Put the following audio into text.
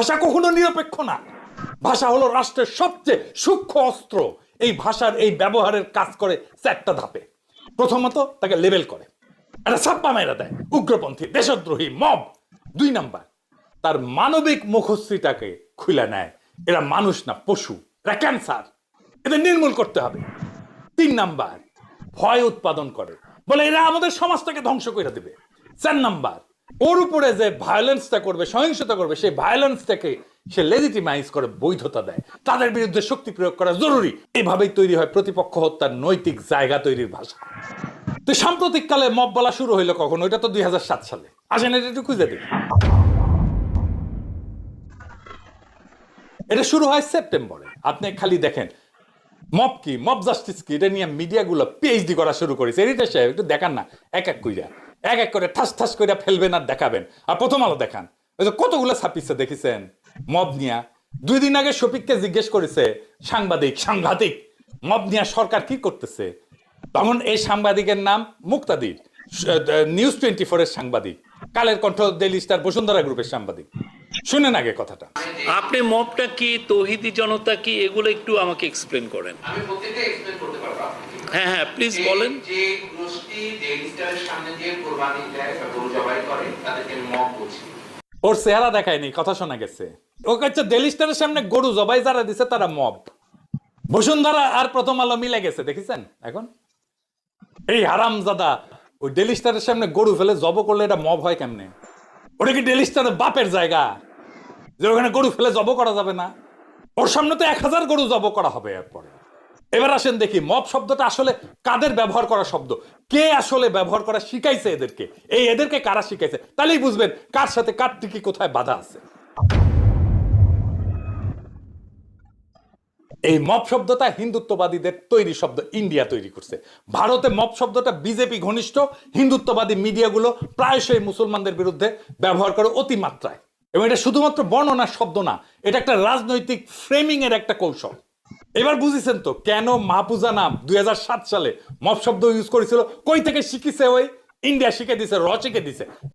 ভাষা কখনো নিরপেক্ষ না। ভাষা হলো রাষ্ট্রের সবচেয়ে সূক্ষ্ম অস্ত্র। এই ভাষার এই ব্যবহারের কাজ করে চারটা ধাপে। প্রথমত তাকে লেবেল করে। একটা ছাপ্পা মেয়েরা দেয়। উগ্রপন্থী, দেশদ্রোহী, মব। দুই নাম্বার, তার মানবিক মুখশ্রীটাকে খুলে নেয়। এরা মানুষ না, পশু। এরা ক্যান্সার। এদের নির্মূল করতে হবে। তিন নাম্বার, ভয় উৎপাদন করে। বলে এরা আমাদের সমাজটাকে ধ্বংস করে দেবে। চার নাম্বার ওর উপরে যে ভায়োলেন্সটা করবে, সহিংসতা করবে, সেই ভায়োলেন্সটাকে সে লেজিটিমাইজ করে, বৈধতা দেয়। তাদের বিরুদ্ধে শক্তি প্রয়োগ করা জরুরি। এভাবেই তৈরি হয় প্রতিপক্ষ হত্যার নৈতিক জায়গা তৈরির ভাষা। তো সাম্প্রতিক কালে মব বলা শুরু হইল কখন? ওইটা তো দুই সালে। আসেন, এটা একটু খুঁজে দেখি। এটা শুরু হয় সেপ্টেম্বরে। আপনি খালি দেখেন মব কি? মব জাস্টিস কি? এটা নিয়ে মিডিয়াগুলো পিএইচডি করা শুরু করেছে। এডিটার সাহেব, একটু দেখান না, এক এক কইরা। এক এক করে ঠাস ঠাস করে ফেলবেন আর দেখাবেন। আর প্রথম আলো দেখান। ওই যে কতগুলো ছাপিচ্ছে দেখেছেন? মব নিয়া। দুই দিন আগে শফিককে জিজ্ঞেস করেছে সাংবাদিক সাংঘাতিক মব নিয়া সরকার কি করতেছে? তখন এই সাংবাদিকের নাম মুক্তাদির নিউজ টোয়েন্টি ফোরের সাংবাদিক কালের কণ্ঠ ডেলি স্টার বসুন্ধরা গ্রুপের সাংবাদিক। শুনেন আগে কথাটা। আপনি মবটা কি তৌহিদি জনতা কি এগুলো একটু আমাকে এক্সপ্লেন করেন। আমি প্রত্যেকটা এক্সপ্লেন। হ্যাঁ হ্যাঁ প্লিজ বলেন। যে গোষ্ঠী ডেলিটারের সামনে দিয়ে কোরবানি দেয় গরু জবাই করে তাদেরকে মব বলছি। ওর চেহারা দেখায়নি কথা শোনা গেছে। ও কাছে ডেলিস্টারের সামনে গরু জবাই যারা দিছে তারা মব। বসুন্ধরা আর প্রথম আলো মিলে গেছে দেখেছেন? এখন? এই হারামজাদা ওই ডেলিস্টারের সামনে গরু ফেলে জব করলে এটা মব হয় কেমনে? ওটা কি ডেলিস্টারের বাপের জায়গা? যে ওখানে গরু ফেলে জব করা যাবে না? ওর সামনে তো এক হাজার গরু জব করা হবে এরপরে। এবার আসেন দেখি, মব শব্দটা আসলে কাদের ব্যবহার করা শব্দ? কে আসলে ব্যবহার করা শিখাইছে এদেরকে? এই এদেরকে কারা শিখাইছে? তাহলেই বুঝবেন কার সাথে কার টিকি কোথায় বাধা আছে। এই মব শব্দটা হিন্দুত্ববাদীদের তৈরি শব্দ, ইন্ডিয়া তৈরি করছে। ভারতে মব শব্দটা বিজেপি ঘনিষ্ঠ, হিন্দুত্ববাদী মিডিয়াগুলো প্রায়শই মুসলমানদের বিরুদ্ধে ব্যবহার করে অতিমাত্রায়। এবং এটা শুধুমাত্র বর্ণনার শব্দ না, এটা একটা রাজনৈতিক ফ্রেমিং এর একটা কৌশল। এবার বুঝেছেন তো কেন মাহপুজা নাম দুই হাজার সাত সালে মপ শব্দ ইউজ করেছিল? কই থেকে শিখিছে ওই? ইন্ডিয়া শিখে দিছে, র শিখে দিছে।